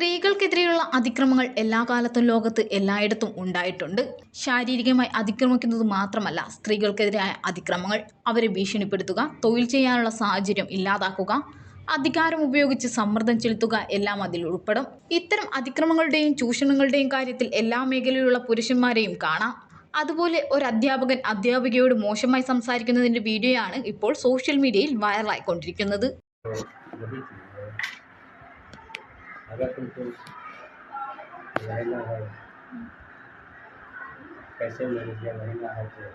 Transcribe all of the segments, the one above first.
സ്ത്രീകൾക്കെതിരെയുള്ള അതിക്രമങ്ങൾ എല്ലാ കാലത്തും ലോകത്ത് എല്ലായിടത്തും ഉണ്ടായിട്ടുണ്ട്. ശാരീരികമായി അതിക്രമിക്കുന്നത് മാത്രമല്ല സ്ത്രീകൾക്കെതിരായ അതിക്രമങ്ങൾ അവരെ ഭീഷണിപ്പെടുത്തുക തൊഴിൽ ചെയ്യാനുള്ള സാഹചര്യം ഇല്ലാതാക്കുക അധികാരം ഉപയോഗിച്ച് സമ്മർദ്ദം ചെലുത്തുക എല്ലാം അതിൽ ഉൾപ്പെടും. ഇത്തരം അതിക്രമങ്ങളുടെയും ചൂഷണങ്ങളുടെയും കാര്യത്തിൽ എല്ലാ മേഖലയിലുള്ള പുരുഷന്മാരെയും കാണാം. അതുപോലെ ഒരു അധ്യാപകൻ അധ്യാപികയോട് മോശമായി സംസാരിക്കുന്നതിന്റെ വീഡിയോയാണ് ഇപ്പോൾ സോഷ്യൽ മീഡിയയിൽ വൈറലായിക്കൊണ്ടിരിക്കുന്നത്. अगर तुमको रहना है पैसे मिल गया रहना है तो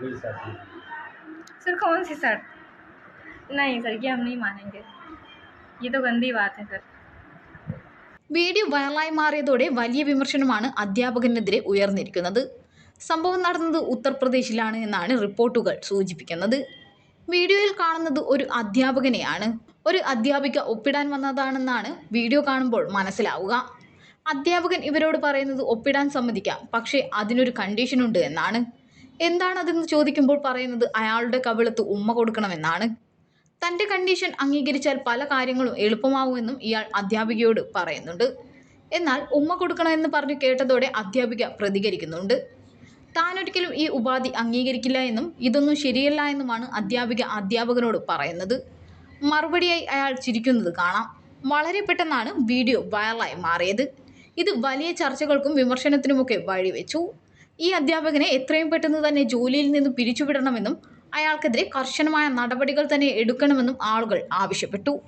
मिल सकती है सर कौन सी शर्ट नहीं सर ये हम नहीं मानेंगे ये तो गंदी बात है सर വീഡിയോ വൈറലായി മാറിയതോടെ വലിയ വിമർശനമാണ് അധ്യാപകനെതിരെ ഉയർന്നിരിക്കുന്നത് സംഭവം നടന്നത് ഉത്തർപ്രദേശിലാണ് എന്നാണ് റിപ്പോർട്ടുകൾ സൂചിപ്പിക്കുന്നത് വീഡിയോയിൽ കാണുന്നത് ഒരു അധ്യാപകനെയാണ് ഒരു അധ്യാപിക ഒപ്പിടാൻ വന്നതാണെന്നാണ് വീഡിയോ കാണുമ്പോൾ മനസ്സിലാവുക. അധ്യാപകൻ ഇവരോട് പറയുന്നത് ഒപ്പിടാൻ സമ്മതിക്കാം പക്ഷേ അതിനൊരു കണ്ടീഷനുണ്ട് എന്നാണ്. എന്താണതെന്ന് ചോദിക്കുമ്പോൾ പറയുന്നത് അയാളുടെ കവിളത്ത് ഉമ്മ കൊടുക്കണമെന്നാണ്. തന്റെ കണ്ടീഷൻ അംഗീകരിച്ചാൽ പല കാര്യങ്ങളും എളുപ്പമാവുമെന്നും ഇയാൾ അധ്യാപികയോട് പറയുന്നുണ്ട്. എന്നാൽ ഉമ്മ കൊടുക്കണമെന്ന് പറഞ്ഞു കേട്ടതോടെ അധ്യാപിക പ്രതികരിക്കുന്നുണ്ട്. താനൊരിക്കലും ഈ ഉപാധി അംഗീകരിക്കില്ല എന്നും ഇതൊന്നും ശരിയല്ല എന്നുമാണ് അധ്യാപിക അധ്യാപകനോട് പറയുന്നത്. മറുപടിയായി അയാൾ ചിരിക്കുന്നത് കാണാം. വളരെ പെട്ടെന്നാണ് വീഡിയോ വൈറലായി മാറിയത്. ഇത് വലിയ ചർച്ചകൾക്കും വിമർശനത്തിനുമൊക്കെ വഴിവെച്ചു. ഈ അധ്യാപകനെ എത്രയും പെട്ടെന്ന് തന്നെ ജോലിയിൽ നിന്ന് പിരിച്ചുവിടണമെന്നും അയാൾക്കെതിരെ കർശനമായ നടപടികൾ തന്നെ എടുക്കണമെന്നും ആളുകൾ ആവശ്യപ്പെട്ടു.